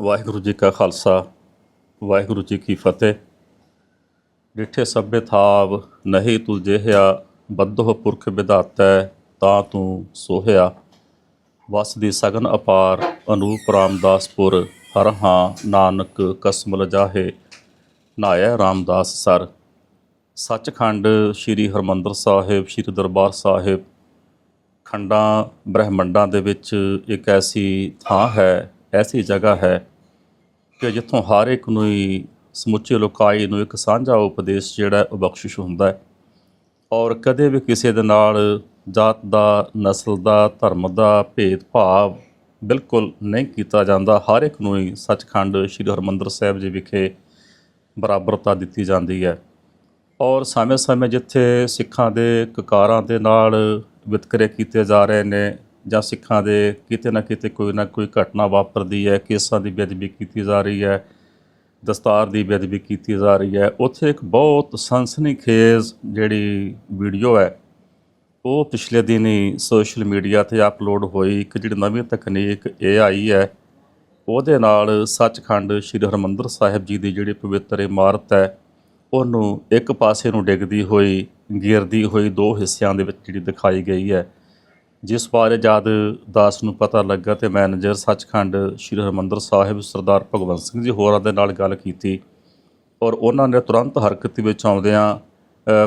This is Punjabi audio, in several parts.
ਵਾਹਿਗੁਰੂ ਜੀ ਕਾ ਖਾਲਸਾ, ਵਾਹਿਗੁਰੂ ਜੀ ਕੀ ਫਤਿਹ। ਡਿਠੇ ਸਭੇ ਥਾਵ, ਨਹੀਂ ਤੁਲਜੇਹਿਆ ਬੱਧੋ ਪੁਰਖ ਵਿਧਾਤੈ, ਤਾਂ ਤੂੰ ਸੋਹਿਆ। ਵਸ ਦੀ ਸਗਨ ਅਪਾਰ, ਅਨੂਪ ਰਾਮਦਾਸਪੁਰ, ਹਰ ਹਾਂ ਨਾਨਕ ਕਸਮ ਲਜਾਹੇ ਨਾਇਆ ਰਾਮਦਾਸ ਸਰ। ਸੱਚਖੰਡ ਸ੍ਰੀ ਹਰਮੰਦਰ ਸਾਹਿਬ, ਸ੍ਰੀ ਦਰਬਾਰ ਸਾਹਿਬ, ਖੰਡਾਂ ਬ੍ਰਹਿਮੰਡਾਂ ਦੇ ਵਿੱਚ ਇੱਕ ਐਸੀ ਥਾਂ ਹੈ, ਐਸੀ ਜਗ੍ਹਾ ਹੈ ਕਿ ਜਿੱਥੋਂ ਹਰ ਇੱਕ ਨੂੰ ਹੀ ਸਮੁੱਚੇ ਲੋਕਾਈ ਨੂੰ ਇੱਕ ਸਾਂਝਾ ਉਪਦੇਸ਼ ਜਿਹੜਾ ਉਹ ਬਖਸ਼ਿਸ਼ ਹੁੰਦਾ ਹੈ। ਔਰ ਕਦੇ ਵੀ ਕਿਸੇ ਦੇ ਨਾਲ ਜਾਤ ਦਾ, ਨਸਲ ਦਾ, ਧਰਮ ਦਾ ਭੇਦਭਾਵ ਬਿਲਕੁਲ ਨਹੀਂ ਕੀਤਾ ਜਾਂਦਾ। ਹਰ ਇੱਕ ਨੂੰ ਹੀ ਸੱਚਖੰਡ ਸ੍ਰੀ ਹਰਮੰਦਰ ਸਾਹਿਬ ਜੀ ਵਿਖੇ ਬਰਾਬਰਤਾ ਦਿੱਤੀ ਜਾਂਦੀ ਹੈ। ਔਰ ਸਮੇਂ-ਸਮੇਂ ਜਿੱਥੇ ਸਿੱਖਾਂ ਦੇ ਕਕਾਰਾਂ ਦੇ ਨਾਲ ਵਿਤਕਰੇ ਕੀਤੇ ਜਾ ਰਹੇ ਨੇ ਜਾਂ ਸਿੱਖਾਂ ਦੇ ਕਿਤੇ ਨਾ ਕਿਤੇ ਕੋਈ ਨਾ ਕੋਈ ਘਟਨਾ ਵਾਪਰਦੀ ਹੈ, ਕੇਸਾਂ ਦੀ ਬੇਅਦਬੀ ਕੀਤੀ ਜਾ ਰਹੀ ਹੈ, ਦਸਤਾਰ ਦੀ ਬੇਅਦਬੀ ਕੀਤੀ ਜਾ ਰਹੀ ਹੈ, ਉੱਥੇ ਇੱਕ ਬਹੁਤ ਸਨਸਨੀਖੇਜ਼ ਜਿਹੜੀ ਵੀਡੀਓ ਹੈ, ਉਹ ਪਿਛਲੇ ਦਿਨੀ ਸੋਸ਼ਲ ਮੀਡੀਆ ਤੇ ਅਪਲੋਡ ਹੋਈ, ਇੱਕ ਜਿਹੜੀ ਨਵੀਂ ਤਕਨੀਕ AI ਹੈ, ਉਹਦੇ ਨਾਲ ਸੱਚਖੰਡ ਸ੍ਰੀ ਹਰਮੰਦਰ ਸਾਹਿਬ ਜੀ ਦੀ ਜਿਹੜੀ ਪਵਿੱਤਰ ਇਮਾਰਤ ਹੈ, ਉਹਨੂੰ ਇੱਕ ਪਾਸੇ ਨੂੰ ਡਿੱਗਦੀ ਹੋਈ, ਗਿਰਦੀ ਹੋਈ ਦੋ ਹਿੱਸਿਆਂ ਦੇ ਵਿੱਚ ਜਿਹੜੀ ਦਿਖਾਈ ਗਈ ਹੈ। ਜਿਸ ਬਾਰੇ ਜਦ ਦਾਸ ਨੂੰ ਪਤਾ ਲੱਗਾ ਤੇ ਮੈਨੇਜਰ ਸੱਚਖੰਡ ਸ੍ਰੀ ਹਰਮੰਦਰ ਸਾਹਿਬ ਸਰਦਾਰ ਭਗਵੰਤ ਸਿੰਘ ਜੀ ਹੋਰਾਂ ਦੇ ਨਾਲ ਗੱਲ ਕੀਤੀ ਔਰ ਉਹਨਾਂ ਨੇ ਤੁਰੰਤ ਹਰਕਤ ਵਿੱਚ ਆਉਂਦਿਆਂ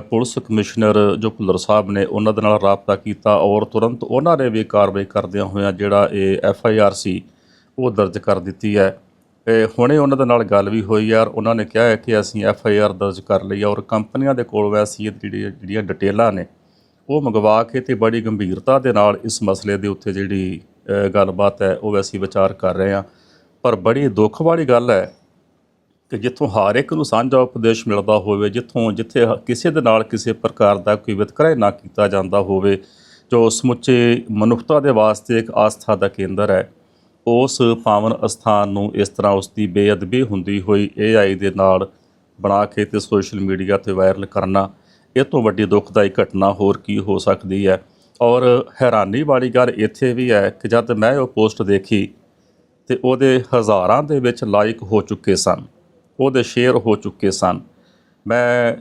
ਪੁਲਿਸ ਕਮਿਸ਼ਨਰ ਜੋ ਭੁੱਲਰ ਸਾਹਿਬ ਨੇ ਉਹਨਾਂ ਦੇ ਨਾਲ ਰਾਬਤਾ ਕੀਤਾ ਔਰ ਤੁਰੰਤ ਉਹਨਾਂ ਨੇ ਵੀ ਕਾਰਵਾਈ ਕਰਦਿਆਂ ਹੋਇਆਂ ਜਿਹੜਾ ਇਹ ਐਫ ਆਈ ਆਰ ਸੀ ਉਹ ਦਰਜ ਕਰ ਦਿੱਤੀ ਹੈ। ਇਹ ਹੁਣੇ ਉਹਨਾਂ ਦੇ ਨਾਲ ਗੱਲ ਵੀ ਹੋਈ ਯਾਰ ਉਹਨਾਂ ਨੇ ਕਿਹਾ ਹੈ ਕਿ ਅਸੀਂ ਐਫ ਆਈ ਆਰ ਦਰਜ ਕਰ ਲਈ ਔਰ ਕੰਪਨੀਆਂ ਦੇ ਕੋਲ ਵੈਸੀ ਜਿਹੜੀ ਜਿਹੜੀਆਂ ਡਿਟੇਲਾਂ ਨੇ ਉਹ ਮੰਗਵਾ ਕੇ ਤੇ ਬੜੀ ਗੰਭੀਰਤਾ ਦੇ ਨਾਲ ਇਸ ਮਸਲੇ ਦੇ ਉੱਤੇ ਜਿਹੜੀ ਗੱਲਬਾਤ ਹੈ, ਉਹ ਅਸੀਂ ਵਿਚਾਰ ਕਰ ਰਹੇ ਹਾਂ। ਪਰ ਬੜੀ ਦੁੱਖ ਵਾਲੀ ਗੱਲ ਹੈ ਕਿ ਜਿੱਥੋਂ ਹਰ ਇੱਕ ਨੂੰ ਸਾਂਝਾ ਉਪਦੇਸ਼ ਮਿਲਦਾ ਹੋਵੇ, ਜਿੱਥੋਂ ਜਿੱਥੇ ਕਿਸੇ ਦੇ ਨਾਲ ਕਿਸੇ ਪ੍ਰਕਾਰ ਦਾ ਕੋਈ ਵਿਤਕਰਾ ਨਾ ਕੀਤਾ ਜਾਂਦਾ ਹੋਵੇ, ਜੋ ਸਮੁੱਚੇ ਮਨੁੱਖਤਾ ਦੇ ਵਾਸਤੇ ਇੱਕ ਆਸਥਾ ਦਾ ਕੇਂਦਰ ਹੈ, ਉਸ ਪਾਵਨ ਅਸਥਾਨ ਨੂੰ ਇਸ ਤਰ੍ਹਾਂ ਉਸ ਦੀ ਬੇਅਦਬੀ ਹੁੰਦੀ ਹੋਈ AI ਦੇ ਨਾਲ ਬਣਾ ਕੇ ਤੇ ਸੋਸ਼ਲ ਮੀਡੀਆ ਤੇ ਵਾਇਰਲ ਕਰਨਾ ਇਹ ਤੋਂ ਵੱਡੀ ਦੁਖਦਾਈ ਘਟਨਾ ਹੋਰ ਕੀ ਹੋ ਸਕਦੀ ਹੈ? ਔਰ ਹੈਰਾਨੀ ਵਾਲੀ ਗੱਲ ਇੱਥੇ ਵੀ ਹੈ ਕਿ ਜਦ ਮੈਂ ਉਹ ਪੋਸਟ ਦੇਖੀ ਤੇ ਉਹਦੇ ਹਜ਼ਾਰਾਂ ਦੇ ਵਿੱਚ ਲਾਈਕ ਹੋ ਚੁੱਕੇ ਸਨ, ਉਹਦੇ ਸ਼ੇਅਰ ਹੋ ਚੁੱਕੇ ਸਨ। ਮੈਂ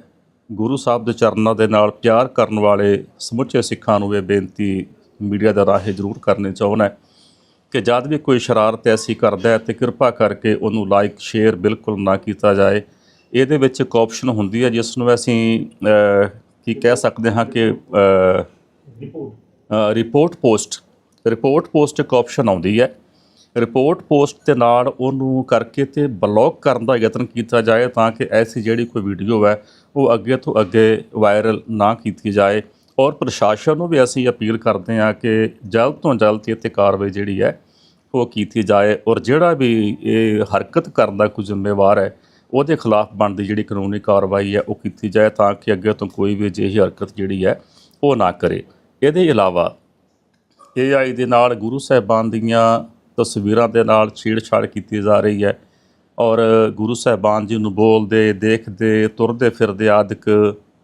ਗੁਰੂ ਸਾਹਿਬ ਦੇ ਚਰਨਾਂ ਦੇ ਨਾਲ ਪਿਆਰ ਕਰਨ ਵਾਲੇ ਸਮੁੱਚੇ ਸਿੱਖਾਂ ਨੂੰ ਇਹ ਬੇਨਤੀ ਮੀਡੀਆ ਦੇ ਰਾਹੀਂ ਜ਼ਰੂਰ ਕਰਨੀ ਚਾਹੁੰਦਾ ਕਿ ਜਦ ਵੀ ਕੋਈ ਸ਼ਰਾਰਤ ਐਸੀ ਕਰਦਾ ਹੈ ਤੇ ਕਿਰਪਾ ਕਰਕੇ ਉਹਨੂੰ ਲਾਈਕ ਸ਼ੇਅਰ ਬਿਲਕੁਲ ਨਾ ਕੀਤਾ ਜਾਏ। ਇਹਦੇ ਵਿੱਚ ਇੱਕ ਆਪਸ਼ਨ ਹੁੰਦੀ ਹੈ ਜਿਸ ਨੂੰ ਅਸੀਂ ਕੀ ਕਹਿ ਸਕਦੇ ਹਾਂ ਕਿ ਅਹ, ਰਿਪੋਰਟ ਪੋਸਟ ਰਿਪੋਰਟ ਪੋਸਟ ਇੱਕ ਆਪਸ਼ਨ ਆਉਂਦੀ ਹੈ। ਰਿਪੋਰਟ ਪੋਸਟ ਦੇ ਨਾਲ ਉਹਨੂੰ ਕਰਕੇ ਤੇ ਬਲੌਕ ਕਰਨ ਦਾ ਯਤਨ ਕੀਤਾ ਜਾਏ ਤਾਂ ਕਿ ਐਸੀ ਜਿਹੜੀ ਕੋਈ ਵੀਡੀਓ ਹੈ ਉਹ ਅੱਗੇ ਤੋਂ ਅੱਗੇ ਵਾਇਰਲ ਨਾ ਕੀਤੀ ਜਾਏ। ਔਰ ਪ੍ਰਸ਼ਾਸਨ ਨੂੰ ਵੀ ਅਸੀਂ ਅਪੀਲ ਕਰਦੇ ਹਾਂ ਕਿ ਜਲਦ ਤੋਂ ਜਲਦ ਇਹ 'ਤੇ ਕਾਰਵਾਈ ਜਿਹੜੀ ਹੈ ਉਹ ਕੀਤੀ ਜਾਏ। ਔਰ ਜਿਹੜਾ ਵੀ ਇਹ ਹਰਕਤ ਕਰਨ ਦਾ ਕੋਈ ਜ਼ਿੰਮੇਵਾਰ ਹੈ ਉਹਦੇ ਖਿਲਾਫ ਬਣਦੀ ਜਿਹੜੀ ਕਾਨੂੰਨੀ ਕਾਰਵਾਈ ਹੈ, ਉਹ ਕੀਤੀ ਜਾਏ ਤਾਂ ਕਿ ਅੱਗੇ ਤੋਂ ਕੋਈ ਵੀ ਅਜਿਹੀ ਹਰਕਤ ਜਿਹੜੀ ਹੈ, ਉਹ ਨਾ ਕਰੇ। ਇਹਦੇ ਇਲਾਵਾ AI ਦੇ ਨਾਲ ਗੁਰੂ ਸਾਹਿਬਾਨ ਦੀਆਂ ਤਸਵੀਰਾਂ ਦੇ ਨਾਲ ਛੇੜਛਾੜ ਕੀਤੀ ਜਾ ਰਹੀ ਹੈ ਔਰ ਗੁਰੂ ਸਾਹਿਬਾਨ ਜੀ ਨੂੰ ਬੋਲਦੇ, ਦੇਖਦੇ, ਤੁਰਦੇ ਫਿਰਦੇ ਆਦਿਕ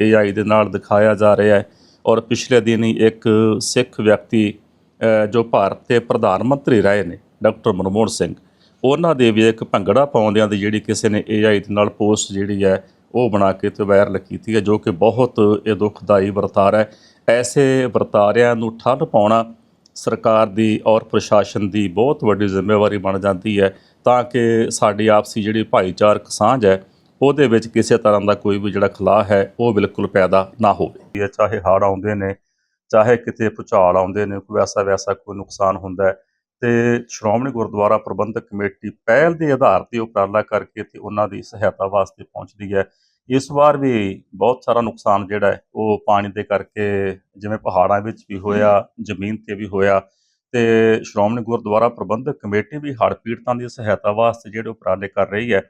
AI ਦੇ ਨਾਲ ਦਿਖਾਇਆ ਜਾ ਰਿਹਾ ਹੈ ਔਰ ਪਿਛਲੇ ਦਿਨ ਹੀ ਇੱਕ ਸਿੱਖ ਵਿਅਕਤੀ ਜੋ ਭਾਰਤ ਦੇ ਪ੍ਰਧਾਨ ਮੰਤਰੀ ਰਹੇ ਨੇ, ਡਾਕਟਰ ਮਨਮੋਹਨ ਸਿੰਘ ਉਹਨਾਂ ਦੇ ਵੀ ਇੱਕ ਭੰਗੜਾ ਪਾਉਂਦਿਆਂ ਦੀ ਜਿਹੜੀ ਕਿਸੇ ਨੇ AI ਦੇ ਨਾਲ ਪੋਸਟ ਜਿਹੜੀ ਹੈ, ਉਹ ਬਣਾ ਕੇ ਤੇ ਵਾਇਰਲ ਕੀਤੀ ਹੈ, ਜੋ ਕਿ ਬਹੁਤ ਇਹ ਦੁਖਦਾਈ ਵਰਤਾਰਾ ਹੈ। ਐਸੇ ਵਰਤਾਰਿਆਂ ਨੂੰ ਠੱਲ ਪਾਉਣਾ ਸਰਕਾਰ ਦੀ ਔਰ ਪ੍ਰਸ਼ਾਸਨ ਦੀ ਬਹੁਤ ਵੱਡੀ ਜ਼ਿੰਮੇਵਾਰੀ ਬਣ ਜਾਂਦੀ ਹੈ, ਤਾਂ ਕਿ ਸਾਡੀ ਆਪਸੀ ਜਿਹੜੀ ਭਾਈਚਾਰਕ ਸਾਂਝ ਹੈ, ਉਹਦੇ ਵਿੱਚ ਕਿਸੇ ਤਰ੍ਹਾਂ ਦਾ ਕੋਈ ਵੀ ਜਿਹੜਾ ਖਲਾਅ ਹੈ, ਉਹ ਬਿਲਕੁਲ ਪੈਦਾ ਨਾ ਹੋਵੇ। ਇਹ ਚਾਹੇ ਹੜ੍ਹ ਆਉਂਦੇ ਨੇ, ਚਾਹੇ ਕਿਤੇ ਭੁਚਾਲ ਆਉਂਦੇ ਨੇ, ਕੋਈ ਵੈਸਾ ਵੈਸਾ ਕੋਈ ਨੁਕਸਾਨ ਹੁੰਦਾ ਹੈ ਤੇ ਸ਼੍ਰੋਮਣੀ ਗੁਰਦੁਆਰਾ ਪ੍ਰਬੰਧਕ ਕਮੇਟੀ ਪਹਿਲ ਦੇ ਆਧਾਰ ਤੇ ਉਪਰਾਲਾ ਕਰਕੇ ਤੇ ਉਹਨਾਂ ਦੀ ਸਹਾਇਤਾ ਵਾਸਤੇ ਪਹੁੰਚਦੀ ਹੈ। ਇਸ ਵਾਰ ਵੀ ਬਹੁਤ ਸਾਰਾ ਨੁਕਸਾਨ ਜਿਹੜਾ ਹੈ, ਉਹ ਪਾਣੀ ਦੇ ਕਰਕੇ ਜਿਵੇਂ ਪਹਾੜਾਂ ਵਿੱਚ ਵੀ ਹੋਇਆ, ਜ਼ਮੀਨ ਤੇ ਵੀ ਹੋਇਆ ਤੇ ਸ਼੍ਰੋਮਣੀ ਗੁਰਦੁਆਰਾ ਪ੍ਰਬੰਧਕ ਕਮੇਟੀ ਵੀ ਹੜ੍ਹ ਪੀੜਤਾਂ ਦੀ ਸਹਾਇਤਾ ਵਾਸਤੇ ਜਿਹੜੇ ਉਪਰਾਲੇ ਕਰ ਰਹੀ ਹੈ।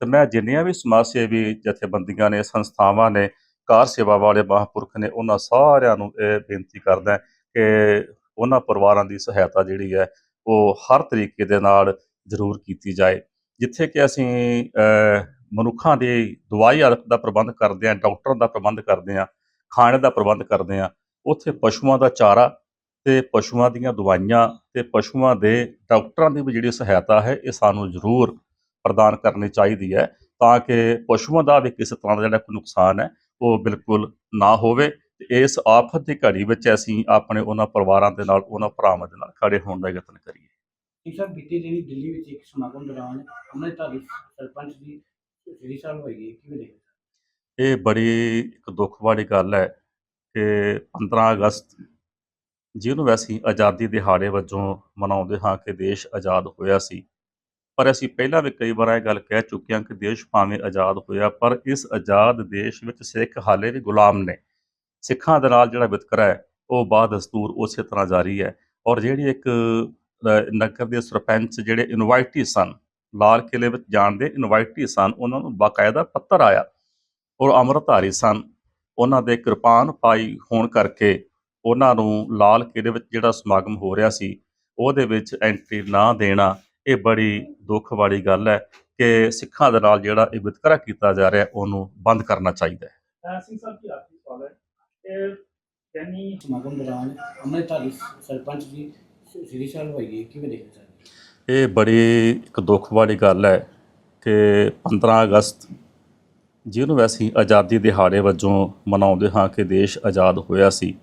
ਤੇ ਮੈਂ ਜਿੰਨੀਆਂ ਵੀ ਸਮਾਜ ਸੇਵੀ ਜਥੇਬੰਦੀਆਂ ਨੇ, ਸੰਸਥਾਵਾਂ ਨੇ, ਕਾਰ ਸੇਵਾ ਵਾਲੇ ਮਹਾਂਪੁਰਖ ਨੇ, ਉਹਨਾਂ ਸਾਰਿਆਂ ਨੂੰ ਇਹ ਬੇਨਤੀ ਕਰਦਾ ਕਿ ਉਹਨਾਂ ਪਰਿਵਾਰਾਂ ਦੀ ਸਹਾਇਤਾ ਜਿਹੜੀ ਹੈ ਉਹ ਹਰ ਤਰੀਕੇ ਦੇ ਨਾਲ ਜ਼ਰੂਰ ਕੀਤੀ ਜਾਏ। ਜਿੱਥੇ ਕਿ ਅਸੀਂ ਮਨੁੱਖਾਂ ਦੀ ਦਵਾਈ ਦਾ ਪ੍ਰਬੰਧ ਕਰਦੇ ਹਾਂ, ਡਾਕਟਰਾਂ ਦਾ ਪ੍ਰਬੰਧ ਕਰਦੇ ਹਾਂ, ਖਾਣੇ ਦਾ ਪ੍ਰਬੰਧ ਕਰਦੇ ਹਾਂ, ਉੱਥੇ ਪਸ਼ੂਆਂ ਦਾ ਚਾਰਾ ਤੇ ਪਸ਼ੂਆਂ ਦੀਆਂ ਦਵਾਈਆਂ ਤੇ ਪਸ਼ੂਆਂ ਦੇ ਡਾਕਟਰਾਂ ਦੀ ਵੀ ਜਿਹੜੀ ਸਹਾਇਤਾ ਹੈ, ਇਹ ਸਾਨੂੰ ਜ਼ਰੂਰ ਪ੍ਰਦਾਨ ਕਰਨੀ ਚਾਹੀਦੀ ਹੈ ਤਾਂ ਕਿ ਪਸ਼ੂਆਂ ਦਾ ਵੀ ਕਿਸੇ ਤਰ੍ਹਾਂ ਦਾ ਜਿਹੜਾ ਕੋਈ ਨੁਕਸਾਨ ਹੈ, ਉਹ ਬਿਲਕੁਲ ਨਾ ਹੋਵੇ। ਤੇ ਇਸ ਆਫਤ ਦੀ ਘੜੀ ਵਿੱਚ ਅਸੀਂ ਆਪਣੇ ਉਹਨਾਂ ਪਰਿਵਾਰਾਂ ਦੇ ਨਾਲ ਉਹਨਾਂ ਭਰਾਵਾਂ ਦੇ ਨਾਲ ਖੜੇ ਹੋਣ ਦਾ ਯਤਨ ਕਰੀਏ ਜੀ ਸਰ ਬੀਤੀ ਦਿਨੀ ਦਿੱਲੀ ਵਿੱਚ ਇੱਕ ਸਮਾਗਮ ਦੌਰਾਨ ਅੰਮ੍ਰਿਤਧਾਰੀ ਸਰਪੰਚ ਦੀ ਸ੍ਰੀ ਸਾਹਿਬ ਹੋਈ ਹੈ ਕਿਵੇਂ ਦੇਖਦੇ? ਇਹ ਬੜੀ ਇੱਕ ਦੁੱਖ ਵਾਲੀ ਗੱਲ ਹੈ ਕਿ 15 ਅਗਸਤ ਜਿਹਨੂੰ ਅਸੀਂ ਆਜ਼ਾਦੀ ਦਿਹਾੜੇ ਵਜੋਂ ਮਨਾਉਂਦੇ ਹਾਂ ਕਿ ਦੇਸ਼ ਆਜ਼ਾਦ ਹੋਇਆ ਸੀ ਪਰ ਅਸੀਂ ਪਹਿਲਾਂ ਵੀ ਕਈ ਵਾਰ ਇਹ ਗੱਲ ਕਹਿ ਚੁੱਕੇ ਹਾਂ ਕਿ ਦੇਸ਼ ਭਾਵੇਂ ਆਜ਼ਾਦ ਹੋਇਆ ਪਰ ਇਸ ਆਜ਼ਾਦ ਦੇਸ਼ ਵਿੱਚ ਸਿੱਖ ਹਾਲੇ ਵੀ ਗੁਲਾਮ ਨੇ ਸਿੱਖਾਂ ਦੇ ਨਾਲ ਜਿਹੜਾ ਵਿਤਕਰਾ ਹੈ, ਉਹ ਬਾਦ ਦਸਤੂਰ ਉਸੇ ਤਰ੍ਹਾਂ ਜਾਰੀ ਹੈ। ਔਰ ਜਿਹੜੀ ਇੱਕ ਨਗਰ ਦੇ ਸਰਪੰਚ ਜਿਹੜੇ ਇਨਵਾਈਟੀ ਸਨ, ਲਾਲ ਕਿਲੇ ਵਿੱਚ ਜਾਣ ਦੇ ਇਨਵਾਈਟੀ ਸਨ, ਉਹਨਾਂ ਨੂੰ ਬਾਕਾਇਦਾ ਪੱਤਰ ਆਇਆ। ਔਰ ਅੰਮ੍ਰਿਤਧਾਰੀ ਸਨ। ਉਹਨਾਂ ਦੇ ਕਿਰਪਾਨ ਪਾਈ ਹੋਣ ਕਰਕੇ ਉਹਨਾਂ ਨੂੰ ਲਾਲ ਕਿਲੇ ਵਿੱਚ ਜਿਹੜਾ ਸਮਾਗਮ ਹੋ ਰਿਹਾ ਸੀ, ਉਹਦੇ ਵਿੱਚ ਐਂਟਰੀ ਨਾ ਦੇਣਾ, ਇਹ ਬੜੀ ਦੁੱਖ ਵਾਲੀ ਗੱਲ ਹੈ ਕਿ ਸਿੱਖਾਂ ਦੇ ਨਾਲ ਜਿਹੜਾ ਇਹ ਵਿਤਕਰਾ ਕੀਤਾ ਜਾ ਰਿਹਾ, ਉਹਨੂੰ ਬੰਦ ਕਰਨਾ ਚਾਹੀਦਾ ਹੈ। ਸਿੰਘ ਸਾਹਿਬ ਕੀ ਆਖਰੀ ਸਵਾਲ ਹੈ। ਯਾਨੀ ਸਮਾਗਮ ਦੌਰਾਨ ਅੰਮ੍ਰਿਤਧਾਰੀ ਸਰਪੰਚ ਦੀ ਸ੍ਰੀ ਸਾਹਿਬ ਹੋਈ ਕਿਵੇਂ ਦੇਖਦੇ ਸਰ ਇਹ ਬੜੀ ਇੱਕ ਦੁੱਖ ਵਾਲੀ ਗੱਲ ਹੈ ਕਿ 15 ਅਗਸਤ, ਜਿਹਨੂੰ ਅਸੀਂ ਆਜ਼ਾਦੀ ਦਿਹਾੜੇ ਵਜੋਂ ਮਨਾਉਂਦੇ ਹਾਂ ਕਿ ਦੇਸ਼ ਆਜ਼ਾਦ ਹੋਇਆ ਸੀ।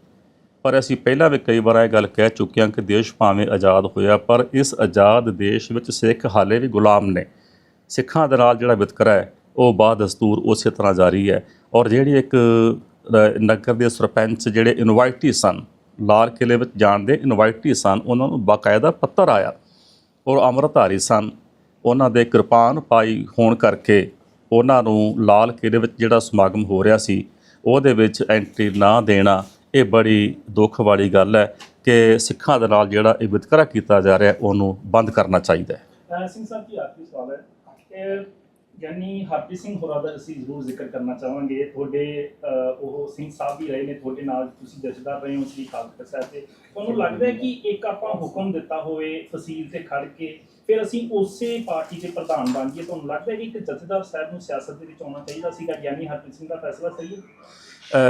ਪਰ ਅਸੀਂ ਪਹਿਲਾਂ ਵੀ ਕਈ ਵਾਰ ਇਹ ਗੱਲ ਕਹਿ ਚੁੱਕੇ ਹਾਂ ਕਿ ਦੇਸ਼ ਭਾਵੇਂ ਆਜ਼ਾਦ ਹੋਇਆ, ਪਰ ਇਸ ਆਜ਼ਾਦ ਦੇਸ਼ ਵਿੱਚ ਸਿੱਖ ਹਾਲੇ ਵੀ ਗੁਲਾਮ ਨੇ। ਸਿੱਖਾਂ ਦੇ ਨਾਲ ਜਿਹੜਾ ਵਿਤਕਰਾ ਹੈ, ਉਹ ਬਾਦ ਦਸਤੂਰ ਉਸੇ ਤਰ੍ਹਾਂ ਜਾਰੀ ਹੈ। ਔਰ ਜਿਹੜੀ ਇੱਕ ਨਗਰ ਦੇ ਸਰਪੰਚ ਜਿਹੜੇ ਇਨਵਾਈਟੀ ਸਨ, ਲਾਲ ਕਿਲੇ ਵਿੱਚ ਜਾਣ ਦੇ ਇਨਵਾਈਟੀ ਸਨ, ਉਹਨਾਂ ਨੂੰ ਬਾਕਾਇਦਾ ਪੱਤਰ ਆਇਆ। ਔਰ ਅੰਮ੍ਰਿਤਧਾਰੀ ਸਨ। ਉਹਨਾਂ ਦੇ ਕਿਰਪਾਨ ਪਾਈ ਹੋਣ ਕਰਕੇ ਉਹਨਾਂ ਨੂੰ ਲਾਲ ਕਿਲੇ ਵਿੱਚ ਜਿਹੜਾ ਸਮਾਗਮ ਹੋ ਰਿਹਾ ਸੀ, ਉਹਦੇ ਵਿੱਚ ਐਂਟਰੀ ਨਾ ਦੇਣਾ, ਇਹ ਬੜੀ ਦੁੱਖ ਵਾਲੀ ਗੱਲ ਹੈ ਕਿ ਸਿੱਖਾਂ ਦੇ ਨਾਲ ਜਿਹੜਾ ਇਹ ਵਿਤਕਰਾ ਕੀਤਾ ਜਾ ਰਿਹਾ, ਉਹਨੂੰ ਬੰਦ ਕਰਨਾ ਚਾਹੀਦਾ ਹੈ। ਸਿੰਘ ਸਾਹਿਬ, ਕੀ ਆਖਰੀ ਸਵਾਲ ਹੈ? ਯਾਨੀ ਹਰਪ੍ਰੀਤ ਸਿੰਘ ਹੋਰਾਂ ਦਾ ਅਸੀਂ ਜ਼ਰੂਰ ਜ਼ਿਕਰ ਕਰਨਾ ਚਾਹਾਂਗੇ। ਤੁਹਾਡੇ ਅਹ, ਉਹ ਸਿੰਘ ਸਾਹਿਬ ਵੀ ਰਹੇ ਨੇ ਤੁਹਾਡੇ ਨਾਲ ਤੁਸੀਂ ਜਥੇਦਾਰ ਰਹੇ ਹੋ ਸ੍ਰੀ ਖਾਲਸਾ ਸਾਹਿਬ ਤੇ ਤੁਹਾਨੂੰ ਲੱਗਦਾ ਹੈ ਕਿ ਇੱਕ ਆਪਾਂ ਹੁਕਮ ਦਿੱਤਾ ਹੋਵੇ ਫਸੀਲ ਤੇ ਖੜ ਕੇ ਫਿਰ ਅਸੀਂ ਉਸੇ ਪਾਰਟੀ ਦੇ ਪ੍ਰਧਾਨ ਬਣ ਜਾਈਏ। ਤੁਹਾਨੂੰ ਲੱਗਦਾ ਹੈ ਕਿ ਇੱਕ ਜਥੇਦਾਰ ਸਾਹਿਬ ਨੂੰ ਸਿਆਸਤ ਦੇ ਵਿੱਚ ਆਉਣਾ ਚਾਹੀਦਾ ਸੀਗਾ ਯਾਨੀ ਹਰਪ੍ਰੀਤ ਸਿੰਘ ਦਾ ਫੈਸਲਾ ਸਹੀ ਹੈ?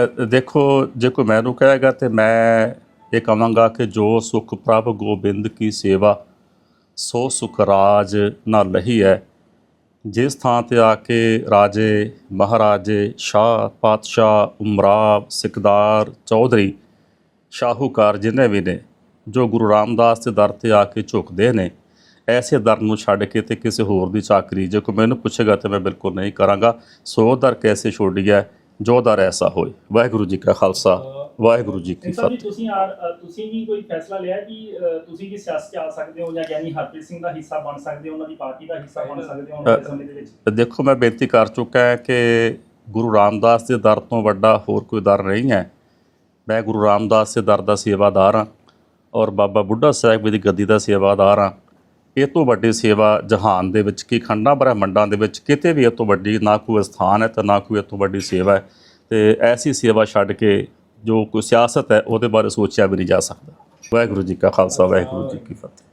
ਅ, ਦੇਖੋ ਜੇ ਕੋਈ ਮੈਨੂੰ ਕਹੇਗਾ ਤੇ ਮੈਂ ਇਹ ਕਹਾਂਗਾ ਕਿ ਜੋ ਸੁਖ ਪ੍ਰਭ ਗੋਬਿੰਦ ਕੀ ਸੇਵਾ ਸੋ ਸੁਖ ਰਾਜ ਨਾ ਲਹੀ ਹੈ ਜਿਸ ਥਾਂ ਤੇ ਆ ਕੇ ਰਾਜੇ ਮਹਾਰਾਜੇ ਸ਼ਾਹ ਪਾਤਸ਼ਾਹ ਉਮਰਾਵ ਸਿਕਦਾਰ ਚੌਧਰੀ ਸ਼ਾਹੂਕਾਰ ਜਿੰਨੇ ਵੀ ਨੇ, ਜੋ ਗੁਰੂ ਰਾਮਦਾਸ ਦੇ ਦਰ ਤੇ ਆ ਕੇ ਝੁਕਦੇ ਨੇ, ਐਸੇ ਦਰ ਨੂੰ ਛੱਡ ਕੇ ਤੇ ਕਿਸੇ ਹੋਰ ਦੀ ਚਾਕਰੀ, ਜੇ ਕੋਈ ਮੈਨੂੰ ਪੁੱਛੇਗਾ ਤੇ ਮੈਂ ਬਿਲਕੁਲ ਨਹੀਂ ਕਰਾਂਗਾ। ਸੋ ਦਰ ਕੈਸੇ ਛੋੜੀਐ ਜੋ ਦਰ ਐਸਾ ਹੋਏ। ਵਾਹਿਗੁਰੂ ਜੀ ਕਾ ਖਾਲਸਾ। ਵਾਹਿਗੁਰੂ ਜੀ ਕੀ ਫਤਿਹ। ਤੁਸੀਂ ਤੁਸੀਂ ਵੀ ਕੋਈ ਫੈਸਲਾ ਲਿਆ ਕਿ ਤੁਸੀਂ ਵੀ ਸਿਆਸਤ 'ਚ ਆ ਸਕਦੇ ਹੋ ਜਾਂ ਯਾਨੀ ਹਰਪ੍ਰੀਤ ਸਿੰਘ ਦਾ ਹਿੱਸਾ ਬਣ ਸਕਦੇ ਹੋ ਉਹਨਾਂ ਦੀ ਪਾਰਟੀ ਦਾ ਹਿੱਸਾ ਬਣ ਸਕਦੇ ਹੋ ਉਹਨਾਂ ਦੇ ਸਮੇਂ ਦੇ ਵਿੱਚ? ਦੇਖੋ ਮੈਂ ਬੇਨਤੀ ਕਰ ਚੁੱਕਾ ਹਾਂ ਕਿ ਗੁਰੂ ਰਾਮਦਾਸ ਦੇ ਦਰ ਤੋਂ ਵੱਡਾ ਹੋਰ ਕੋਈ ਦਰ ਨਹੀਂ ਹੈ। ਮੈਂ ਗੁਰੂ ਰਾਮਦਾਸ ਦੇ ਦਰ ਦਾ ਸੇਵਾਦਾਰ ਹਾਂ ਔਰ ਬਾਬਾ ਬੁੱਢਾ ਸਾਹਿਬ ਦੀ ਗੱਦੀ ਦਾ ਸੇਵਾਦਾਰ ਹਾਂ। ਇਹ ਤੋਂ ਵੱਡੀ ਸੇਵਾ ਜਹਾਨ ਦੇ ਵਿੱਚ ਕੀ ਖੰਡਾਂ ਬ੍ਰਹਿਮੰਡਾਂ ਦੇ ਵਿੱਚ ਕਿਤੇ ਵੀ ਇਹ ਤੋਂ ਵੱਡੀ ਨਾ ਕੋਈ ਸਥਾਨ ਹੈ ਤੇ ਨਾ ਕੋਈ ਇਹ ਤੋਂ ਵੱਡੀ ਸੇਵਾ ਹੈ। ਤੇ ਐਸੀ ਸੇਵਾ ਛੱਡ ਕੇ ਜੋ ਕੋਈ ਸਿਆਸਤ ਹੈ, ਉਹਦੇ ਬਾਰੇ ਸੋਚਿਆ ਵੀ ਨਹੀਂ ਜਾ ਸਕਦਾ। ਵਾਹਿਗੁਰੂ ਜੀ ਕਾ ਖਾਲਸਾ, ਵਾਹਿਗੁਰੂ ਜੀ ਕੀ ਫਤਿਹ।